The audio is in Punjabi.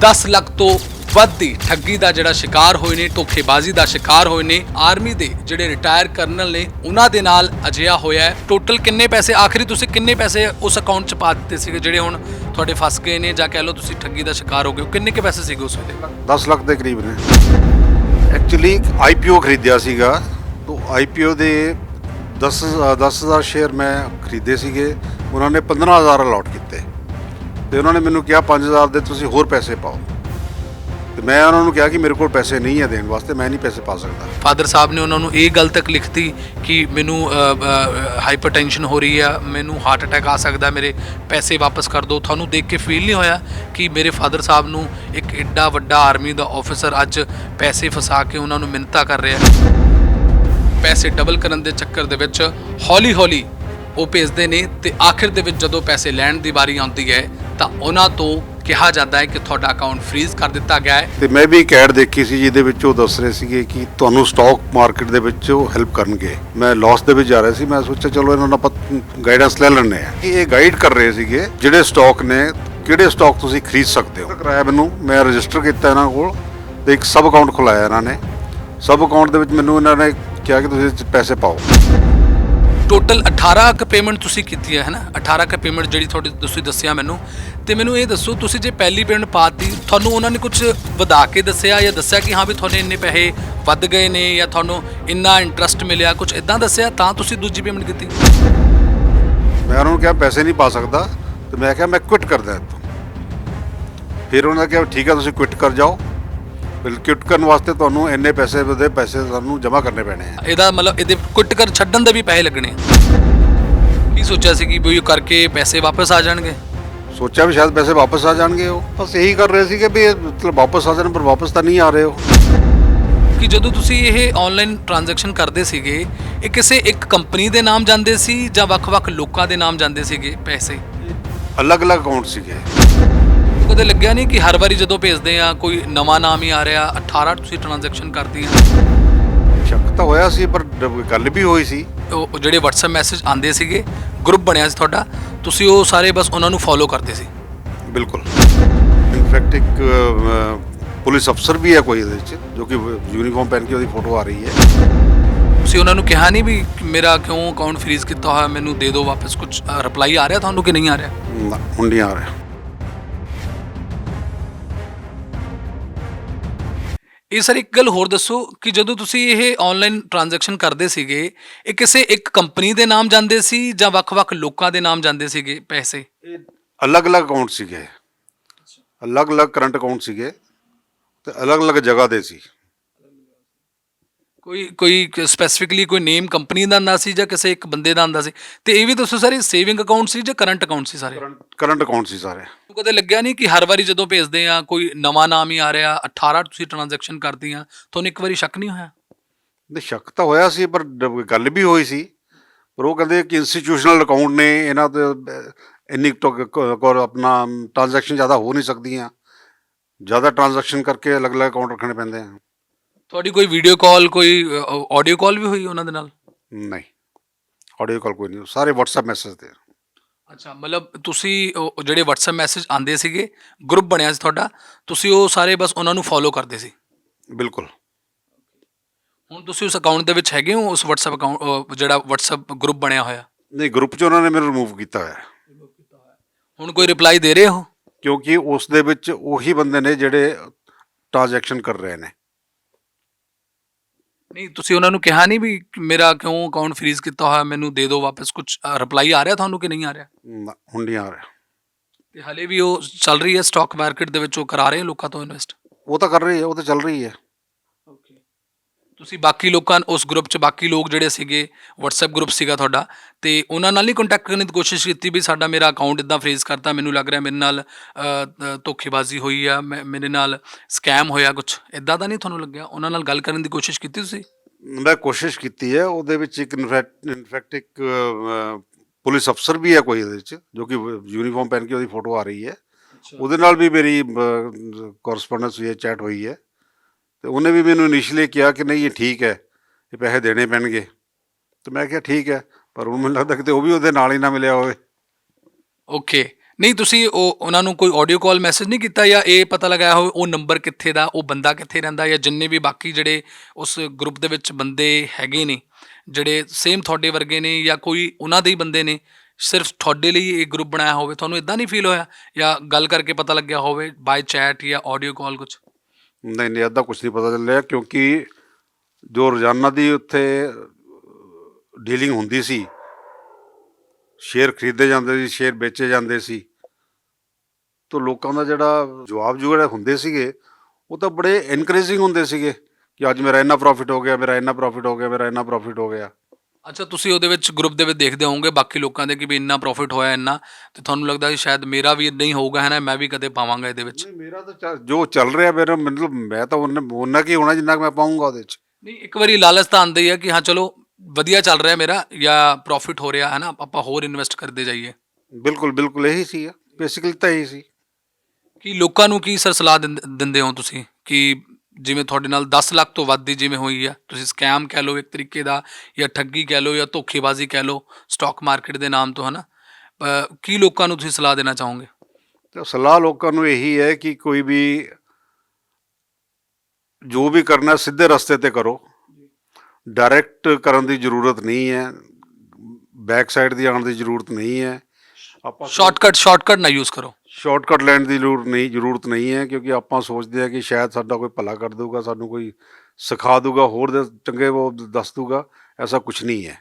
10 ਲੱਖ ਤੋਂ ਵੱਧ ਦੀ ਠੱਗੀ ਦਾ ਜਿਹੜਾ ਸ਼ਿਕਾਰ ਹੋਏ ਨੇ, ਧੋਖੇਬਾਜ਼ੀ ਦਾ ਸ਼ਿਕਾਰ ਹੋਏ ਨੇ, ਆਰਮੀ ਦੇ ਜਿਹੜੇ ਰਿਟਾਇਰ ਕਰਨਲ ਨੇ, ਉਹਨਾਂ ਦੇ ਨਾਲ ਅਜਿਹਾ ਹੋਇਆ ਹੈ। ਟੋਟਲ ਕਿੰਨੇ ਪੈਸੇ, ਆਖਰੀ ਤੁਸੀਂ ਕਿੰਨੇ ਪੈਸੇ ਉਸ ਅਕਾਊਂਟ 'ਚ ਪਾ ਦਿੱਤੇ ਸੀਗੇ ਜਿਹੜੇ ਹੁਣ ਤੁਹਾਡੇ ਫਸ ਗਏ ਨੇ ਜਾਂ ਕਹਿ ਲਓ ਤੁਸੀਂ ਠੱਗੀ ਦਾ ਸ਼ਿਕਾਰ ਹੋ ਗਏ ਹੋ? ਕਿੰਨੇ ਕੇ ਪੈਸੇ ਸੀਗੇ ਉਸ ਵੇਲੇ? 10 ਲੱਖ ਦੇ ਕਰੀਬ ਨੇ। ਐਕਚੁਅਲੀ ਆਈਪੀਓ ਖਰੀਦਿਆ ਸੀਗਾ। ਤੋਂ ਆਈਪੀਓ ਦੇ 10 10000 ਸ਼ੇਅਰ ਮੈਂ ਖਰੀਦੇ ਸੀਗੇ। ਉਹਨਾਂ ਨੇ 15000 ਅਲਾਟ ਕੀਤੇ। ਤੇ ਉਹਨਾਂ ਨੇ ਮੈਨੂੰ ਕਿਹਾ 5000 ਦੇ ਤੁਸੀਂ ਹੋਰ ਪੈਸੇ ਪਾਓ। ਤੇ ਮੈਂ ਉਹਨਾਂ ਨੂੰ ਕਿਹਾ ਕਿ ਮੇਰੇ ਕੋਲ ਪੈਸੇ ਨਹੀਂ ਹੈ ਦੇਣ ਵਾਸਤੇ, ਮੈਂ ਨਹੀਂ ਪੈਸੇ ਪਾ ਸਕਦਾ। ਫਾਦਰ ਸਾਹਿਬ ਨੇ ਉਹਨਾਂ ਨੂੰ ਇਹ ਗੱਲ ਤੱਕ ਲਿਖਤੀ ਕਿ ਮੈਨੂੰ ਹਾਈਪਰਟੈਂਸ਼ਨ ਹੋ ਰਹੀ ਆ, ਮੈਨੂੰ ਹਾਰਟ ਅਟੈਕ ਆ ਸਕਦਾ, ਮੇਰੇ ਪੈਸੇ ਵਾਪਸ ਕਰ ਦਿਓ। ਤੁਹਾਨੂੰ ਦੇਖ ਕੇ ਫੀਲ ਨਹੀਂ ਹੋਇਆ ਕਿ ਮੇਰੇ ਫਾਦਰ ਸਾਹਿਬ ਨੂੰ ਇੱਕ ਐਡਾ ਵੱਡਾ ਆਰਮੀ ਦਾ ਆਫੀਸਰ ਅੱਜ ਪੈਸੇ ਫਸਾ ਕੇ ਉਹਨਾਂ ਨੂੰ ਮਿੰਨਤਾਂ ਕਰ ਰਿਹਾ ਪੈਸੇ ਡਬਲ ਕਰਨ ਦੇ ਚੱਕਰ ਦੇ ਵਿੱਚ ਹੌਲੀ ਹੌਲੀ ਉਹ ਭੇਜਦੇ ਨੇ ਤੇ ਆਖਿਰ ਦੇ ਵਿੱਚ ਜਦੋਂ ਪੈਸੇ ਲੈਣ ਦੀ ਵਾਰੀ ਆਉਂਦੀ ਹੈ ਤਾਂ ਉਹਨਾਂ ਤੋਂ ਕਿਹਾ ਜਾਂਦਾ ਹੈ ਕਿ ਤੁਹਾਡਾ ਅਕਾਊਂਟ ਫ੍ਰੀਜ਼ ਕਰ ਦਿੱਤਾ ਗਿਆ ਹੈ। ਤੇ ਮੈਂ ਵੀ ਇੱਕ ਐਡ ਦੇਖੀ ਸੀ ਜਿਹਦੇ ਵਿੱਚ ਉਹ ਦੱਸ ਰਹੇ ਸੀਗੇ ਕਿ ਤੁਹਾਨੂੰ ਸਟਾਕ ਮਾਰਕੀਟ ਦੇ ਵਿੱਚ ਉਹ ਹੈਲਪ ਕਰਨਗੇ। ਮੈਂ ਲਾਸ ਦੇ ਵਿੱਚ ਜਾ ਰਿਹਾ ਸੀ, ਮੈਂ ਸੋਚਿਆ ਚਲੋ ਇਹਨਾਂ ਨਾਲ ਆਪਾਂ ਗਾਈਡੈਂਸ ਲੈ ਲੈਣੇ ਆ ਇਹ ਗਾਈਡ ਕਰ ਰਹੇ ਸੀਗੇ ਜਿਹੜੇ ਸਟਾਕ ਨੇ, ਕਿਹੜੇ ਸਟਾਕ ਤੁਸੀਂ ਖਰੀਦ ਸਕਦੇ ਹੋ? ਕਰਾਇਆ ਮੈਨੂੰ, ਮੈਂ ਰਜਿਸਟਰ ਕੀਤਾ ਇਹਨਾਂ ਕੋਲ ਤੇ ਇੱਕ ਸਬ ਅਕਾਊਂਟ ਖੁਲਾਇਆ ਇਹਨਾਂ ਨੇ। ਸਬ ਅਕਾਊਂਟ ਦੇ ਵਿੱਚ ਮੈਨੂੰ ਇਹਨਾਂ ਨੇ ਕਿਹਾ ਕਿ ਤੁਸੀਂ ਪੈਸੇ ਪਾਓ। ਟੋਟਲ 18 ਕ ਪੇਮੈਂਟ ਤੁਸੀਂ ਕੀਤੀ ਹੈ ਨਾ? 18 ਕ ਪੇਮੈਂਟ ਜਿਹੜੀ ਤੁਹਾਡੀ, ਤੁਸੀਂ ਦੱਸਿਆ ਮੈਨੂੰ। ਤੇ ਮੈਨੂੰ ਇਹ ਦੱਸੋ, ਤੁਸੀਂ ਜੇ ਪਹਿਲੀ ਪੇਮੈਂਟ ਪਾਤੀ ਤੁਹਾਨੂੰ ਉਹਨਾਂ ਨੇ ਕੁਝ ਵਧਾ ਕੇ ਦੱਸਿਆ ਜਾਂ ਦੱਸਿਆ ਕਿ ਹਾਂ ਵੀ ਤੁਹਾਨੂੰ ਇੰਨੇ ਪੈਸੇ ਵੱਧ ਗਏ ਨੇ ਜਾਂ ਤੁਹਾਨੂੰ ਇੰਨਾ ਇੰਟਰਸਟ ਮਿਲਿਆ ਕੁਝ ਇਦਾਂ ਦੱਸਿਆ ਤਾਂ ਤੁਸੀਂ ਦੂਜੀ ਪੇਮੈਂਟ ਕੀਤੀ? ਮੈਂ ਉਹਨਾਂ ਨੂੰ ਕਿਹਾ, ਪੈਸੇ ਨਹੀਂ ਪਾ ਸਕਦਾ। ਤੇ ਮੈਂ ਕਿਹਾ, ਮੈਂ ਕੁਇਟ ਕਰਦਾ ਇੱਥੋਂ। ਫਿਰ ਉਹਨਾਂ ਨੇ ਕਿਹਾ, ਠੀਕ ਆ ਤੁਸੀਂ ਕੁਇਟ ਕਰ ਜਾਓ। ਬਿਲ ਕਰਨ ਵਾਸਤੇ ਤੁਹਾਨੂੰ ਇੰਨੇ ਪੈਸੇ ਦੇ ਪੈਸੇ ਤੁਹਾਨੂੰ ਜਮ੍ਹਾਂ ਕਰਨੇ ਪੈਣੇ ਆ? ਇਹਦਾ ਮਤਲਬ ਇਹਦੇ ਕੁੱਟ ਕਰ ਛੱਡਣ ਦੇ ਵੀ ਪੈਸੇ ਲੱਗਣੇ ਕੀ ਸੋਚਿਆ ਸੀ ਕਿ ਵੀ ਇਹ ਕਰਕੇ ਪੈਸੇ ਵਾਪਸ ਆ ਜਾਣਗੇ? ਸੋਚਿਆ ਵੀ ਸ਼ਾਇਦ ਪੈਸੇ ਵਾਪਸ ਆ ਜਾਣਗੇ ਉਹ। ਬਸ ਇਹੀ ਕਰ ਰਹੇ ਸੀਗੇ ਵੀ ਇਹ ਮਤਲਬ ਵਾਪਸ ਆ ਜਾਣ ਪਰ ਵਾਪਸ ਤਾਂ ਨਹੀਂ ਆ ਰਹੇ ਉਹ। ਕਿ ਜਦੋਂ ਤੁਸੀਂ ਇਹ ਆਨਲਾਈਨ ਟ੍ਰਾਂਜੈਕਸ਼ਨ ਕਰਦੇ ਸੀਗੇ ਇਹ ਕਿਸੇ ਇੱਕ ਕੰਪਨੀ ਦੇ ਨਾਮ ਜਾਂਦੇ ਸੀ ਜਾਂ ਵੱਖ-ਵੱਖ ਲੋਕਾਂ ਦੇ ਨਾਮ ਜਾਂਦੇ ਸੀਗੇ ਪੈਸੇ? ਅਲੱਗ-ਅਲੱਗ ਅਕਾਊਂਟ ਸੀਗੇ। ਕਦੇ ਲੱਗਿਆ ਨਹੀਂ ਕਿ ਹਰ ਵਾਰੀ ਜਦੋਂ ਭੇਜਦੇ ਆ ਕੋਈ ਨਵਾਂ ਨਾਮ ਹੀ ਆ ਰਿਹਾ 18 ਤੁਸੀਂ ਟ੍ਰਾਂਜੈਕਸ਼ਨ ਕਰਦੇ ਆ। ਸ਼ੱਕ ਤਾਂ ਹੋਇਆ ਸੀ ਪਰ ਡ- ਗੱਲ ਵੀ ਹੋਈ ਸੀ। ਉਹ ਜਿਹੜੇ WhatsApp ਮੈਸੇਜ ਆਉਂਦੇ ਸੀਗੇ ਗਰੁੱਪ ਬਣਿਆ ਸੀ ਤੁਹਾਡਾ ਤੁਸੀਂ ਉਹ ਸਾਰੇ ਬਸ ਉਹਨਾਂ ਨੂੰ ਫੋਲੋ ਕਰਦੇ ਸੀ। ਬਿਲਕੁਲ। ਇਨਫੈਕਟ ਇੱਕ ਪੁਲਿਸ ਅਫਸਰ ਵੀ ਹੈ ਕੋਈ ਇਹਦੇ ਵਿੱਚ ਜੋ ਕਿ ਯੂਨੀਫਾਰਮ ਪਹਿਨ ਕੇ ਉਹਦੀ ਫੋਟੋ ਆ ਰਹੀ ਹੈ। ਤੁਸੀਂ ਉਹਨਾਂ ਨੂੰ ਕਿਹਾ ਨਹੀਂ ਵੀ ਮੇਰਾ ਕਿਉਂ ਅਕਾਊਂਟ ਫ੍ਰੀਜ਼ ਕੀਤਾ ਹੋਇਆ ਮੈਨੂੰ ਦੇ ਦਿਓ ਵਾਪਸ ਕੁਝ ਰਿਪਲਾਈ ਆ ਰਿਹਾ ਤੁਹਾਨੂੰ ਕਿ ਨਹੀਂ ਆ ਰਿਹਾ? ਨਾ, ਹੁਣ ਨਹੀਂ ਆ ਰਿਹਾ। ਇਹ ਸਰ ਇੱਕ ਗੱਲ ਹੋਰ ਦੱਸੋ ਕਿ ਜਦੋਂ ਤੁਸੀਂ ਇਹ ਆਨਲਾਈਨ ਟ੍ਰਾਂਜੈਕਸ਼ਨ ਕਰਦੇ ਸੀਗੇ, ਇਹ ਕਿਸੇ ਇੱਕ ਕੰਪਨੀ ਦੇ ਨਾਮ ਜਾਂਦੇ ਸੀ ਜਾਂ ਵੱਖ-ਵੱਖ ਲੋਕਾਂ ਦੇ ਨਾਮ ਜਾਂਦੇ ਸੀਗੇ ਪੈਸੇ? ਇਹ ਅਲੱਗ-ਅਲੱਗ ਅਕਾਊਂਟ ਸੀਗੇ। ਅਲੱਗ-ਅਲੱਗ ਕਰੰਟ ਅਕਾਊਂਟ ਸੀਗੇ ਤੇ ਅਲੱਗ-ਅਲੱਗ ਜਗ੍ਹਾ ਦੇ ਸੀ। ਕੋਈ ਕੋਈ ਸਪੈਸੀਫਿਕਲੀ ਕੋਈ ਨੇਮ ਕੰਪਨੀ ਦਾ ਆਂਦਾ ਸੀ ਜਾਂ ਕਿਸੇ ਇੱਕ ਬੰਦੇ ਦਾ ਆਂਦਾ ਸੀ? ਤੇ ਇਹ ਵੀ ਦੱਸੋ ਸਰ ਇਹ ਸੇਵਿੰਗ ਅਕਾਊਂਟ ਸੀ ਜਾਂ ਕਰੰਟ ਅਕਾਊਂਟ ਸੀ ਸਾਰੇ? ਕਰੰਟ ਅਕਾਊਂਟ ਸੀ ਸਾਰੇ। ਕਦੇ ਲੱਗਿਆ ਨਹੀਂ ਕਿ ਹਰ ਵਾਰੀ ਜਦੋਂ ਭੇਜਦੇ ਆ ਕੋਈ ਨਵਾਂ ਨਾਮ ਹੀ ਆ ਰਿਹਾ 18 ਤੁਸੀਂ ਟ੍ਰਾਂਜੈਕਸ਼ਨ ਕਰਦੇ ਆ ਤੁਹਾਨੂੰ ਇੱਕ ਵਾਰੀ ਸ਼ੱਕ ਨਹੀਂ ਹੋਇਆ? ਨਹੀਂ ਸ਼ੱਕ ਤਾਂ ਹੋਇਆ ਸੀ ਪਰ ਡ- ਗੱਲ ਵੀ ਹੋਈ ਸੀ ਪਰ ਉਹ ਕਹਿੰਦੇ ਕਿ ਇੰਸਟੀਟਿਊਸ਼ਨਲ ਅਕਾਊਂਟ ਨੇ ਇਹਨਾਂ ਤੇ ਅਹ, ਇੰਨੀ ਕ- ਕੋਲ ਆਪਣਾ ਟ੍ਰਾਂਜੈਕਸ਼ਨ ਜ਼ਿਆਦਾ ਹੋ ਨਹੀਂ ਸਕਦੀਆਂ। ਜ਼ਿਆਦਾ ਟ੍ਰਾਂਜੈਕਸ਼ਨ ਕਰਕੇ ਅਲੱਗ-ਅਲੱਗ ਅਕਾਊਂਟ ਰੱਖਣੇ ਪੈਂਦੇ ਆ। ਤੁਹਾਡੀ ਕੋਈ ਵੀਡੀਓ ਕਾਲ ਕੋਈ ਆਡੀਓ ਕਾਲ ਵੀ ਹੋਈ ਉਹਨਾਂ ਦੇ ਨਾਲ? ਨਹੀਂ। ਆਡੀਓ ਕਾਲ ਕੋਈ ਨਹੀਂ ਸਾਰੇ WhatsApp ਮੈਸੇਜ ਤੇ ਅੱਛਾ ਮਤਲਬ ਤੁਸੀਂ ਉਹ ਜਿਹੜੇ WhatsApp ਮੈਸੇਜ ਆਉਂਦੇ ਸੀਗੇ ਗਰੁੱਪ ਬਣਿਆ ਸੀ ਤੁਹਾਡਾ ਤੁਸੀਂ ਉਹ ਸਾਰੇ ਬਸ ਉਹਨਾਂ ਨੂੰ ਫੋਲੋ ਕਰਦੇ ਸੀ? ਬਿਲਕੁਲ। ਹੁਣ ਤੁਸੀਂ ਉਸ ਅਕਾਊਂਟ ਦੇ ਵਿੱਚ ਹੈਗੇ ਹੋ ਉਸ WhatsApp ਅਕਾਊਂਟ ਜਿਹੜਾ WhatsApp ਗਰੁੱਪ ਬਣਿਆ ਹੋਇਆ? ਨਹੀਂ ਗਰੁੱਪ 'ਚ ਉਹਨਾਂ ਨੇ ਮੈਨੂੰ ਰਿਮੂਵ ਕੀਤਾ ਹੋਇਆ। ਹੁਣ ਕੋਈ ਰਿਪਲਾਈ ਦੇ ਰਹੇ ਹੋ? ਕਿਉਂਕਿ ਉਸ ਦੇ ਵਿੱਚ ਉਹੀ ਬੰਦੇ ਨੇ ਜਿਹੜੇ ਟ੍ਰਾਂਜੈਕਸ਼ਨ ਕਰ ਰਹੇ ਨੇ। ਨਹੀਂ ਤੁਸੀਂ ਉਹਨਾਂ ਨੂੰ ਕਿਹਾ ਨਹੀਂ ਵੀ ਮੇਰਾ ਕਿਉਂ ਅਕਾਊਂਟ ਫ੍ਰੀਜ਼ ਕੀਤਾ ਹੋਇਆ ਮੈਨੂੰ ਦੇ ਦਿਓ ਵਾਪਸ ਕੁਝ ਰਿਪਲਾਈ ਆ ਰਿਹਾ ਤੁਹਾਨੂੰ ਕਿ ਨਹੀਂ ਆ ਰਿਹਾ? ਨਾ, ਹੁਣ ਨਹੀਂ ਆ ਰਿਹਾ। ਤੇ ਹਲੇ ਵੀ ਉਹ ਚੱਲ ਰਹੀ ਹੈ ਸਟਾਕ ਮਾਰਕੀਟ ਦੇ ਵਿੱਚ ਉਹ ਕਰਾ ਰਹੇ ਲੋਕਾਂ ਤੋਂ ਇਨਵੈਸਟ ਉਹ ਤਾਂ ਕਰ ਰਹੀ ਹੈ ਉਹ ਤਾਂ ਚੱਲ ਰਹੀ ਹੈ। ਤੁਸੀਂ ਬਾਕੀ ਲੋਕਾਂ ਉਸ ਗਰੁੱਪ 'ਚ ਬਾਕੀ ਲੋਕ ਜਿਹੜੇ ਸੀਗੇ WhatsApp ਗਰੁੱਪ ਸੀਗਾ ਤੁਹਾਡਾ ਤੇ ਉਹਨਾਂ ਨਾਲ ਨਹੀਂ ਕੰਟੈਕਟ ਕਰਨ ਦੀ ਕੋਸ਼ਿਸ਼ ਕੀਤੀ ਵੀ ਸਾਡਾ ਮੇਰਾ ਅਕਾਊਂਟ ਇਦਾਂ ਫ੍ਰੀਜ਼ ਕਰਤਾ ਮੈਨੂੰ ਲੱਗ ਰਿਹਾ ਮੇਰੇ ਨਾਲ ਧੋਖੇਬਾਜ਼ੀ ਹੋਈ ਆ ਮੇਰੇ ਨਾਲ ਸਕੈਮ ਹੋਇਆ ਕੁਝ ਇਦਾਂ ਦਾ ਨਹੀਂ ਤੁਹਾਨੂੰ ਲੱਗਿਆ? ਉਹਨਾਂ ਨਾਲ ਗੱਲ ਕਰਨ ਦੀ ਕੋਸ਼ਿਸ਼ ਕੀਤੀ ਤੁਸੀਂ? ਮੈਂ ਕੋਸ਼ਿਸ਼ ਕੀਤੀ ਹੈ ਉਹਦੇ ਵਿੱਚ ਇੱਕ ਇਨਫੈਕਟ ਇੱਕ ਪੁਲਿਸ ਅਫਸਰ ਵੀ ਹੈ ਕੋਈ ਇਹਦੇ ਵਿੱਚ ਜੋ ਕਿ ਯੂਨੀਫਾਰਮ ਪਹਿਨ ਕੇ ਉਹਦੀ ਫੋਟੋ ਆ ਰਹੀ ਹੈ। ਉਹਦੇ ਨਾਲ ਵੀ ਮੇਰੀ ਕੋਰਸਪੋਂਡੈਂਸ ਹੋਈ ਹੈ ਚੈਟ ਹੋਈ ਹੈ। ਤੇ ਉਹਨੇ ਵੀ ਮੈਨੂੰ ਇਨੀਸ਼ੀਅਲੀ ਕਿਹਾ ਕਿ ਨਹੀਂ ਇਹ ਠੀਕ ਹੈ, ਇਹ ਪੈਸੇ ਦੇਣੇ ਪੈਣਗੇ। ਤੇ ਮੈਂ ਕਿਹਾ ਠੀਕ ਹੈ, ਪਰ ਹੁਣ ਮੈਨੂੰ ਲੱਗਦਾ ਕਿ ਉਹ ਵੀ ਉਹਦੇ ਨਾਲ ਹੀ ਨਾ ਮਿਲਿਆ ਹੋਵੇ। ਓਕੇ ਨਹੀਂ, ਤੁਸੀਂ ਉਹ, ਉਹਨਾਂ ਨੂੰ ਕੋਈ ਆਡੀਓ ਕਾਲ ਮੈਸੇਜ ਨਹੀਂ ਕੀਤਾ ਜਾਂ ਇਹ ਪਤਾ ਲਗਾਇਆ ਹੋਵੇ ਉਹ ਨੰਬਰ ਕਿੱਥੇ ਦਾ, ਉਹ ਬੰਦਾ ਕਿੱਥੇ ਰਹਿੰਦਾ ਜਾਂ ਜਿੰਨੇ ਵੀ ਬਾਕੀ ਜਿਹੜੇ ਉਸ ਗਰੁੱਪ ਦੇ ਵਿੱਚ ਬੰਦੇ ਹੈਗੇ ਨੇ, ਜਿਹੜੇ ਸੇਮ ਤੁਹਾਡੇ ਵਰਗੇ ਨੇ ਜਾਂ ਕੋਈ ਉਹਨਾਂ ਦੇ ਹੀ ਬੰਦੇ ਨੇ, ਸਿਰਫ ਤੁਹਾਡੇ ਲਈ ਇਹ ਗਰੁੱਪ ਬਣਾਇਆ ਹੋਵੇ, ਤੁਹਾਨੂੰ ਇਦਾਂ ਨਹੀਂ ਫੀਲ ਹੋਇਆ ਜਾਂ ਗੱਲ ਕਰਕੇ ਪਤਾ ਲੱਗਿਆ ਹੋਵੇ ਬਾਈ ਚੈਟ ਜਾਂ ਆਡੀਓ ਕਾਲ ਕੁਝ ਨਹੀਂ ਨਹੀਂ, ਅੱਧਾ ਕੁਝ ਨਹੀਂ ਪਤਾ ਚੱਲਿਆ ਕਿਉਂਕਿ ਜੋ ਰੋਜ਼ਾਨਾ ਦੀ ਉੱਥੇ ਡੀਲਿੰਗ ਹੁੰਦੀ ਸੀ, ਸ਼ੇਅਰ ਖਰੀਦੇ ਜਾਂਦੇ ਸੀ, ਸ਼ੇਅਰ ਵੇਚੇ ਜਾਂਦੇ ਸੀ, ਤਾਂ ਲੋਕਾਂ ਦਾ ਜਿਹੜਾ ਜਵਾਬ ਜਿਹੜੇ ਹੁੰਦੇ ਸੀਗੇ, ਉਹ ਤਾਂ ਬੜੇ ਇਨਕਰੇਜਿੰਗ ਹੁੰਦੇ ਸੀਗੇ ਕਿ ਅੱਜ ਮੇਰਾ ਇੰਨਾ ਪ੍ਰੋਫਿਟ ਹੋ ਗਿਆ, ਮੇਰਾ ਇੰਨਾ ਪ੍ਰੋਫਿਟ ਹੋ ਗਿਆ, ਮੇਰਾ ਇੰਨਾ ਪ੍ਰੋਫਿਟ ਹੋ ਗਿਆ। ਅੱਛਾ ਤੁਸੀਂ ਉਹਦੇ ਵਿੱਚ ਗਰੁੱਪ ਦੇ ਵਿੱਚ ਦੇਖਦੇ ਹੋਵੋਗੇ ਬਾਕੀ ਲੋਕਾਂ ਦੇ ਕਿ ਵੀ ਇੰਨਾ ਪ੍ਰੋਫਿਟ ਹੋਇਆ ਇੰਨਾ। ਤੇ ਤੁਹਾਨੂੰ ਲੱਗਦਾ ਕਿ ਸ਼ਾਇਦ ਮੇਰਾ ਵੀ ਇਦਾਂ ਹੀ ਹੋਊਗਾ ਹੈ ਨਾ ਮੈਂ ਵੀ ਕਦੇ ਪਾਵਾਂਗਾ ਇਹਦੇ ਵਿੱਚ। ਨਹੀਂ ਮੇਰਾ ਤਾਂ ਚੱਲ- ਜੋ ਚੱਲ ਰਿਹਾ ਮੇਰਾ ਮਤਲਬ ਮੈਂ ਤਾਂ ਉਹਨਾਂ ਉਹਨਾਂ ਕੀ ਹੋਣਾ ਜਿੰਨਾ ਕੁ ਮੈਂ ਪਾਉਂਗਾ ਉਹਦੇ 'ਚ ਨਹੀਂ ਇੱਕ ਵਾਰੀ ਲਾਲਚ ਤਾਂ ਆਉਂਦਾ ਹੀ ਕਿ ਹਾਂ ਚਲੋ ਵਧੀਆ ਚੱਲ ਰਿਹਾ ਮੇਰਾ ਜਾਂ ਪ੍ਰੋਫਿਟ ਹੋ ਰਿਹਾ ਹੈ ਨਾ ਆਪਾਂ ਹੋਰ ਇਨਵੈਸਟ ਕਰਦੇ ਜਾਈਏ। ਬਿਲਕੁਲ ਬਿਲਕੁਲ ਇਹੀ ਸੀ ਬੇਸਿਕਲੀ ਤਾਂ ਇਹੀ ਸੀ। ਕਿ ਲੋਕਾਂ ਨੂੰ ਕੀ ਸਰ ਸਲਾਹ ਦਿੰਦ- ਦਿੰਦੇ ਹੋ ਤੁਸੀਂ? ਕਿ ਜਿਵੇਂ ਤੁਹਾਡੇ ਨਾਲ 10 ਲੱਖ ਤੋਂ ਵੱਧ ਦੀ ਜਿਵੇਂ ਹੋਈ ਆ ਤੁਸੀਂ ਸਕੈਮ ਕਹਿ ਲਓ ਇੱਕ ਤਰੀਕੇ ਦਾ ਜਾਂ ਠੱਗੀ ਕਹਿ ਲਓ ਜਾਂ ਧੋਖੇਬਾਜ਼ੀ ਕਹਿ ਲਓ ਸਟਾਕ ਮਾਰਕੀਟ ਦੇ ਨਾਮ ਤੋਂ ਹਨਾ। ਕੀ ਲੋਕਾਂ ਨੂੰ ਤੁਸੀਂ ਸਲਾਹ ਦੇਣਾ ਚਾਹੋਗੇ? ਤੇ ਸਲਾਹ ਲੋਕਾਂ ਨੂੰ ਇਹੀ ਹੈ ਕਿ ਕੋਈ ਵੀ ਜੋ ਵੀ ਕਰਨਾ ਸਿੱਧੇ ਰਸਤੇ ਤੇ ਕਰੋ। ਡਾਇਰੈਕਟ ਕਰਨ ਦੀ ਜ਼ਰੂਰਤ ਨਹੀਂ ਹੈ ਬੈਕ ਸਾਈਡ ਦੀ ਆਉਣ ਦੀ ਜ਼ਰੂਰਤ ਨਹੀਂ ਹੈ। ਆਪਾਂ ਸ਼ਾਰਟਕਟ ਸ਼ਾਰਟਕਟ ਨਾ ਯੂਜ਼ ਕਰੋ। ਸ਼ਾਰਟਕਟ ਲੈਣ ਦੀ ਜ਼ਰੂਰਤ ਨਹੀਂ ਜ਼ਰੂਰਤ ਨਹੀਂ ਹੈ, ਕਿਉਂਕਿ ਆਪਾਂ ਸੋਚਦੇ ਹਾਂ ਕਿ ਸ਼ਾਇਦ ਸਾਡਾ ਕੋਈ ਭਲਾ ਕਰ ਦੂਗਾ ਸਾਨੂੰ ਕੋਈ ਸਿਖਾ ਦੂਗਾ ਹੋਰ ਦੇ ਚੰਗੇ ਉਹ ਦੱਸ ਦੂਗਾ ਐਸਾ ਕੁਝ ਨਹੀਂ ਹੈ।